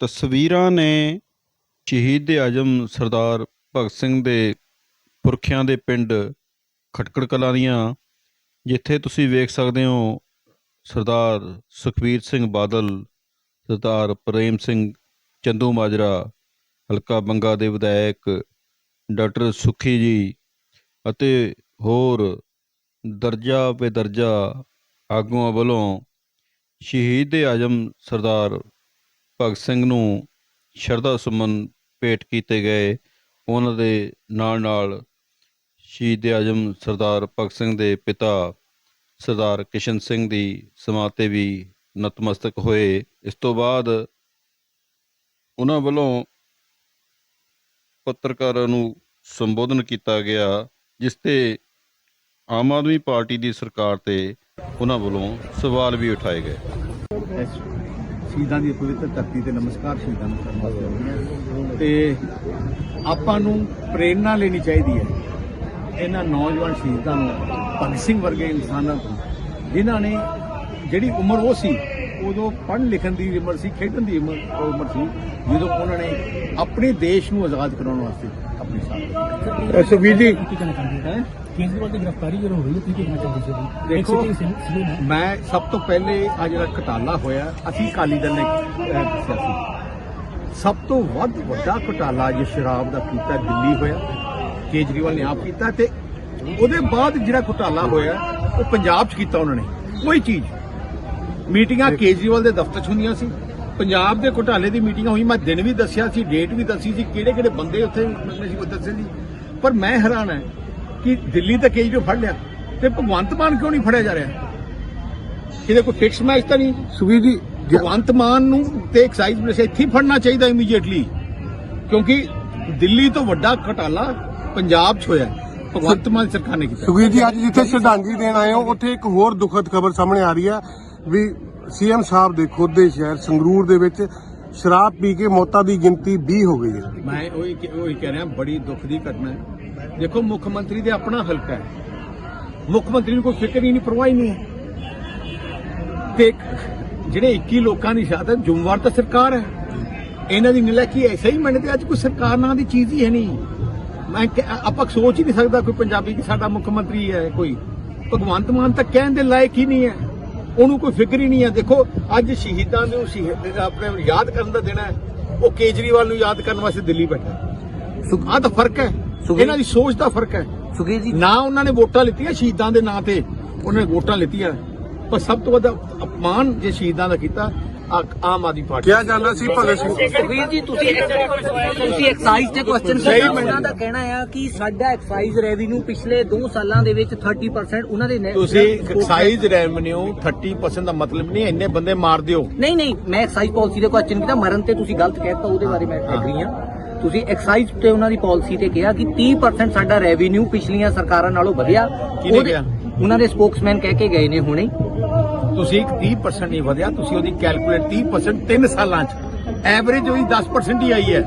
ਤਸਵੀਰਾਂ ਨੇ ਸ਼ਹੀਦ ਆਜਮ ਸਰਦਾਰ ਭਗਤ ਸਿੰਘ ਦੇ ਪੁਰਖਿਆਂ ਦੇ ਪਿੰਡ ਖਟਕੜ ਕਲਾਂ ਦੀਆਂ, ਜਿੱਥੇ ਤੁਸੀਂ ਵੇਖ ਸਕਦੇ ਹੋ ਸਰਦਾਰ ਸੁਖਬੀਰ ਸਿੰਘ ਬਾਦਲ, ਸਰਦਾਰ ਪ੍ਰੇਮ ਸਿੰਘ ਚੰਦੂ ਮਾਜਰਾ, ਹਲਕਾ ਬੰਗਾ ਦੇ ਵਿਧਾਇਕ ਡਾਕਟਰ ਸੁਖੀ ਜੀ ਅਤੇ ਹੋਰ ਦਰਜਾ ਬੇਦਰਜਾ ਆਗੂਆਂ ਵੱਲੋਂ ਸ਼ਹੀਦ ਆਜਮ ਸਰਦਾਰ ਭਗਤ ਸਿੰਘ ਨੂੰ ਸ਼ਰਧਾ ਸੁਮਨ ਭੇਟ ਕੀਤੇ ਗਏ। ਉਹਨਾਂ ਦੇ ਨਾਲ ਨਾਲ ਸ਼ਹੀਦ ਆਜਮ ਸਰਦਾਰ ਭਗਤ ਸਿੰਘ ਦੇ ਪਿਤਾ ਸਰਦਾਰ ਕਿਸ਼ਨ ਸਿੰਘ ਦੀ ਸਮਾਧ ਤੇ ਵੀ ਨਤਮਸਤਕ ਹੋਏ। ਇਸ ਤੋਂ ਬਾਅਦ ਉਹਨਾਂ ਵੱਲੋਂ ਪੱਤਰਕਾਰਾਂ ਨੂੰ ਸੰਬੋਧਨ ਕੀਤਾ ਗਿਆ, ਜਿਸ ਤੇ ਆਮ ਆਦਮੀ ਪਾਰਟੀ ਦੀ ਸਰਕਾਰ ਤੇ ਉਹਨਾਂ ਵੱਲੋਂ ਸਵਾਲ ਵੀ ਉਠਾਏ ਗਏ। ਸ਼ਹੀਦਾਂ ਦੀ ਪਵਿੱਤਰ ਧਰਤੀ ਤੇ ਨਮਸਕਾਰ ਸ਼ਹੀਦਾਂ ਨੂੰ ਕਰਨ ਵਾਸਤੇ ਆਉਂਦੇ ਹਾਂ। ਤੇ ਆਪਾਂ ਨੂੰ ਪ੍ਰੇਰਣਾ ਲੈਣੀ ਚਾਹੀਦੀ ਹੈ ਇਹਨਾਂ ਨੌਜਵਾਨ ਸ਼ਹੀਦਾਂ ਨੂੰ ਭਗਤ ਸਿੰਘ ਵਰਗੇ ਇਨਸਾਨਾਂ ਤੋਂ ਜਿਨ੍ਹਾਂ ਨੇ ਜਿਹੜੀ ਉਮਰ ਉਹ ਸੀ ਉਦੋਂ ਪੜ੍ਹਨ ਲਿਖਣ ਦੀ ਉਮਰ ਸੀ ਖੇਡਣ ਦੀ ਉਮਰ ਸੀ ਜਦੋਂ ਉਹਨਾਂ ਨੇ ਆਪਣੇ ਦੇਸ਼ ਨੂੰ ਆਜ਼ਾਦ ਕਰਾਉਣ ਵਾਸਤੇ ਆਪਣੀ ਸਾਥ ਸੁਖਬੀਰ ਜੀ ਹੈ? ਕੇਜਰੀਵਾਲ ਦੀ ਗ੍ਰਿਫਤਾਰੀ ਜਦੋਂ ਹੋਈ ਤੁਸੀਂ ਕੀ ਕਹਿਣਾ ਚਾਹੁੰਦੇ ਸੀ? ਦੇਖੋ। ਮੈਂ ਸਭ ਤੋਂ ਪਹਿਲੇ ਆ ਜਿਹੜਾ ਘਟਾਲਾ ਹੋਇਆ ਅਸੀਂ ਅਕਾਲੀ ਦਲ ਨੇ ਦੱਸਿਆ ਸੀ। ਸਭ ਤੋਂ ਵੱਧ ਵੱਡਾ ਘਟਾਲਾ ਜੇ ਸ਼ਰਾਬ ਦਾ ਕੀਤਾ ਦਿੱਲੀ ਹੋਇਆ ਕੇਜਰੀਵਾਲ ਨੇ ਆਪ ਕੀਤਾ ਤੇ ਉਹਦੇ ਬਾਅਦ ਜਿਹੜਾ ਘਟਾਲਾ ਹੋਇਆ ਉਹ ਪੰਜਾਬ 'ਚ ਕੀਤਾ ਉਹਨਾਂ ਨੇ। ਕੋਈ ਚੀਜ਼। ਮੀਟਿੰਗਾਂ ਕੇਜਰੀਵਾਲ ਦੇ ਦਫ਼ਤਰ 'ਚ ਹੁੰਦੀਆਂ ਸੀ। ਪੰਜਾਬ ਦੇ ਘੁਟਾਲੇ ਦੀ ਮੀਟਿੰਗ ਹੋਈ ਮੈਂ ਦਿਨ ਵੀ ਦੱਸਿਆ ਸੀ ਡੇਟ ਵੀ ਦੱਸੀ ਸੀ ਕਿਹੜੇ ਕਿਹੜੇ ਬੰਦੇ ਉੱਥੇ ਮੈਂ ਸੀ ਉਹ ਦੱਸੇ ਸੀ ਪਰ ਮੈਂ ਹੈਰਾਨ ਹੈ ਕਿ ਦਿੱਲੀ ਤਾਂ ਕੇਜਰੀਵਾਲ ਫੜ ਲਿਆ ਤੇ ਭਗਵੰਤ ਮਾਨ ਕਿਉਂ ਨਹੀਂ ਫੜਿਆ ਜਾ ਰਿਹਾ? ਇਹਦੇ ਕੋਈ ਫਿਕਸ ਮੈਚ ਤਾਂ ਨਹੀਂ? ਸੁਖਬੀਰ ਜੀ ਭਗਵੰਤ ਮਾਨ ਨੂੰ ਤੇ ਐਕਸਾਈਜ਼ ਪੁਲਿਸ ਇੱਥੇ ਹੀ ਫੜਨਾ ਚਾਹੀਦਾ ਇਮੀਡੀਏਟਲੀ ਕਿਉਂਕਿ ਦਿੱਲੀ ਤੋਂ ਵੱਡਾ ਘਟਾਲਾ ਪੰਜਾਬ 'ਚ ਹੋਇਆ। ਭਗਵੰਤ ਮਾਨ ਸਰਕਾਰ ਨੇ ਕੀਤਾ। ਸੁਖਬੀਰ ਜੀ ਅੱਜ ਜਿੱਥੇ ਸ਼ਰਧਾਂਜਲੀ ਦੇਣ ਆਏ ਹੋ ਉੱਥੇ ਇੱਕ ਹੋਰ ਦੁਖਦ ਖਬਰ ਸਾਹਮਣੇ ਆ ਰਹੀ ਹੈ ਵੀ ਸੀਐਮ ਸਾਹਿਬ ਦੇ ਖੁਦ ਦੇ ਸ਼ਹਿਰ ਸੰਗਰੂਰ ਦੇ ਵਿੱਚ ਸ਼ਰਾਬ ਪੀ ਕੇ ਮੌਤਾਂ ਦੀ ਗਿਣਤੀ 20 ਹੋ ਗਈ ਹੈ। ਮੈਂ ਉਹੀ ਉਹੀ ਕਹਿ ਰਿਹਾ ਬੜੀ ਦੁੱਖ ਦੀ ਘਟਨਾ ਹੈ। ਦੇਖੋ, ਮੁੱਖ ਮੰਤਰੀ ਦੇ ਆਪਣਾ ਹਲਕਾ ਹੈ। ਮੁੱਖ ਮੰਤਰੀ ਨੂੰ ਕੋਈ ਫਿਕਰ ਹੀ ਨਹੀਂ, ਪਰਵਾਹ ਹੀ ਨਹੀਂ ਤੇ ਜਿਹੜੇ 21 ਲੋਕਾਂ ਦੀ ਸ਼ਹਾਦਤ ਜ਼ਿੰਮੇਵਾਰ ਤਾਂ ਸਰਕਾਰ ਹੈ। ਇਹਨਾਂ ਦੀ ਨਲਾਇਕੀ ਐਸਾ ਹੀ? ਮੰਨਦੇ ਅੱਜ ਕੋਈ ਸਰਕਾਰ ਨਾਂ ਦੀ ਚੀਜ਼ ਹੀ ਹੈ ਨਹੀਂ। ਮੈਂ ਆਪਾਂ ਸੋਚ ਹੀ ਨਹੀਂ ਸਕਦਾ ਕੋਈ ਪੰਜਾਬੀ ਕਿ ਸਾਡਾ ਮੁੱਖ ਮੰਤਰੀ ਹੈ ਕੋਈ। ਭਗਵੰਤ ਮਾਨ ਤਾਂ ਕਹਿਣ ਦੇ ਲਾਇਕ ਹੀ ਨਹੀਂ ਹੈ। ਉਹਨੂੰ ਕੋਈ ਫਿਕਰ ਹੀ ਨਹੀਂ ਹੈ। ਦੇਖੋ, ਅੱਜ ਸ਼ਹੀਦਾਂ ਨੂੰ, ਸ਼ਹੀਦ ਆਪਣੇ ਯਾਦ ਕਰਨ ਦਾ ਦਿਨ ਹੈ। ਉਹ ਕੇਜਰੀਵਾਲ ਨੂੰ ਯਾਦ ਕਰਨ ਵਾਸਤੇ ਦਿੱਲੀ ਬੈਠਾ। ਆਹ ਤਾਂ ਫ਼ਰਕ ਹੈ। ਇਹਨਾਂ ਦੀ ਸੋਚ ਦਾ ਫ਼ਰਕ ਹੈ। ਸੁਖੀ ਜੀ। ਨਾ ਉਹਨਾਂ ਨੇ ਵੋਟਾਂ ਲਿੱਤੀਆਂ ਸ਼ਹੀਦਾਂ ਦੇ ਨਾਂ ਤੇ ਉਹਨਾਂ ਨੇ ਵੋਟਾਂ ਲਿੱਤੀਆਂ। ਪਰ ਸਭ ਤੋਂ ਵੱਧ ਅਪਮਾਨ ਜੇ ਸ਼ਹੀਦਾਂ ਦਾ ਕੀਤਾ ਆ- ਆਮ ਆਦਮੀ ਪਾਰਟੀ ਕਿਹਾ ਜਾਂਦਾ ਸੀ ਭਗਤ ਸਿੰਘ। ਸੁਖਬੀਰ ਜੀ ਤੁਸੀਂ ਤੁਸੀਂ ਐਕਸਾਈਜ਼ ਤੇ ਕੁਐਸਚਨ ਸਹੀ ਕੀਤਾ ਮੈਨੂੰ- ਉਹਨਾਂ ਦਾ ਕਹਿਣਾ ਆ ਕਿ ਸਾਡਾ ਐਕਸਾਈਜ਼ ਰੈਵਨਿਊ ਪਿਛਲੇ 2 ਸਾਲਾਂ ਦੇ ਵਿੱਚ 30% ਉਹਨਾਂ ਦੇ ਤੁਸੀਂ ਐਕਸਾਈਜ਼ ਰੈਵਨਿਊ 30% ਦਾ ਮਤਲਬ ਨਹੀਂ ਇੰਨੇ ਬੰਦੇ ਮਾਰ ਦਿਓ। ਨਹੀਂ ਨਹੀਂ ਮੈਂ ਐਕਸਾਈਜ਼ ਪਾਲਿਸੀ ਦੇ ਕੁਐਸਚਨ ਕੀਤਾ ਮਰਨ ਤੇ ਤੁਸੀਂ ਗਲਤ ਕਹਿਤਾ ਉਹਦੇ ਬਾਰੇ ਮੈਂ ਐਗਰੀ ਹਾਂ। ਤੁਸੀਂ ਐਕਸਾਈਜ਼ ਤੇ ਉਹਨਾਂ ਦੀ ਪਾਲਿਸੀ ਤੇ ਕਿਹਾ ਕਿ 30% ਸਾਡਾ ਰੈਵਨਿਊ ਪਿਛਲੀਆਂ ਸਰਕਾਰਾਂ ਨਾਲੋਂ ਵਧਿਆ। ਕਿਹਨੇ ਉਹਦੇ- ਕਿਹਾ? ਉਹਨਾਂ ਦੇ ਸਪੋਕਸਮੈਨ ਕਹਿ ਕੇ ਗਏ ਨੇ ਹੁਣੇ। ਤੁਸੀਂ ਇੱਕ 30% ਨਹੀਂ ਵਧਿਆ ਤੁਸੀਂ ਉਹਦੀ ਕੈਲਕੂਲੇਟ 30% 3 ਸਾਲਾਂ ਚ। ਐਵਰੇਜ ਉਹਦੀ 10% ਹੀ ਆਈ ਹੈ।